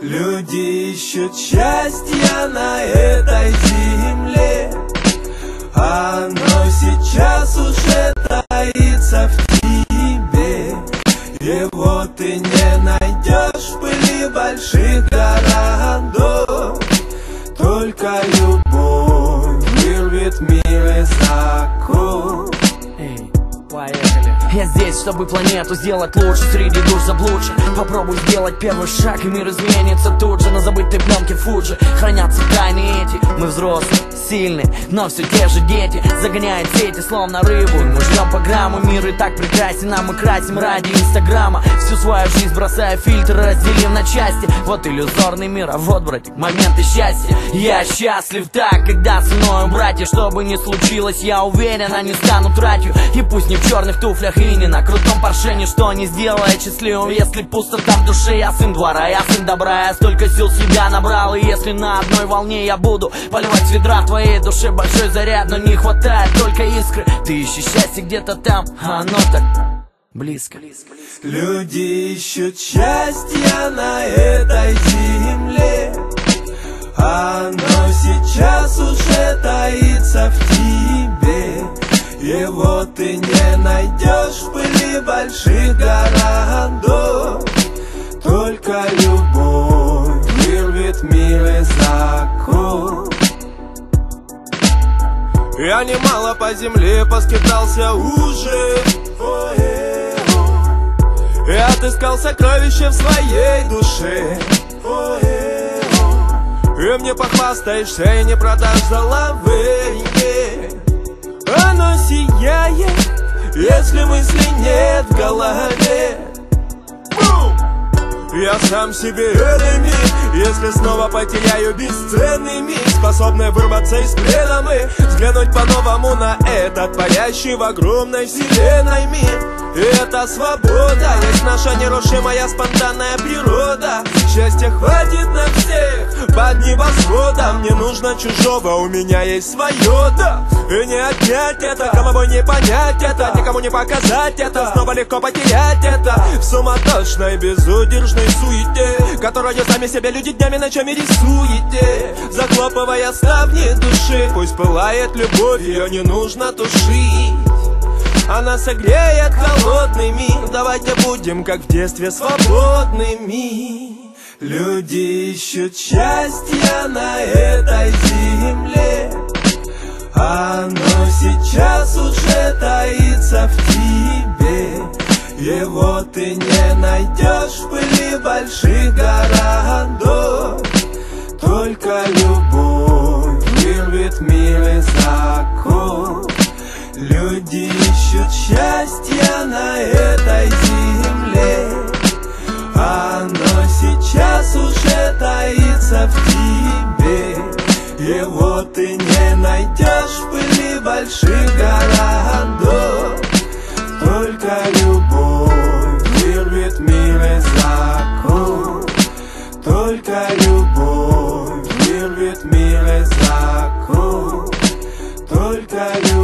Люди ищут счастья на этой земле. Оно сейчас уже таится в тебе. Его ты не найдешь в пыли больших городов. Только любовь здесь, чтобы планету сделать лучше. Среди душ заблудших Попробуй сделать первый шаг И мир изменится. Тут же На забытой пленке Фуджи Хранятся тайны эти. Мы взрослые, сильные Но все те же дети. Загоняют сети, словно рыбу. Мы ждем по грамму Мир и так прекрасен А мы красим ради инстаграма. Всю свою жизнь бросая фильтры Разделим на части. Вот иллюзорный мир А вот, братик, моменты счастья. Я счастлив так, когда со мною братья. Что бы ни случилось, я уверен Они станут тратью. И пусть не в черных туфлях и не на крутом парше Ничто не сделает счастливым, если пусто там в душе. Я сын двора, я сын добра, я столько сил себя набрал. И если на одной волне я буду поливать ведра твоей душе Большой заряд, но не хватает только искры. Ты ищешь счастье где-то там, а оно так близко. Люди ищут счастья на этой земле. Оно сейчас уже таится в тебе его ты не найдешь в пыли больших городов. Только любовь вырвет мир из оков Я немало по земле поскитался уже. И отыскал сокровища в своей душе. И мне похвастаешься и не продашь за лавы если мысли нет в голове я сам себе enemy. Если снова потеряю бесценный миг Способный вырваться из плена мы Взглянуть по-новому на этот Парящий в огромной вселенной мир. И это свобода Есть наша нерушимая спонтанная природа. Счастья хватит на всех Под небосводом Не нужно чужого, у меня есть свое, да И не отнять это, головой не понять это Никому не показать это, снова легко потерять это. В суматошной, безудержной суете Которую сами себе люди днями ночами рисуете Захлопывая ставни души. Пусть пылает любовь, ее не нужно тушить. Она согреет холодный мир. Давайте будем, как в детстве, свободными. Люди ищут счастья на этой земле Оно сейчас уже таится в тебе. Его ты не найдешь в пыли больших городов. Только любовь вырвет мир из оков. Люди ищут счастья на этой земле. Оно сейчас уже таится в тебе Его ты не найдешь в пыли больших городов. Только любовь вырвет мир из оков Только любовь вырвет мир из оков Только любовь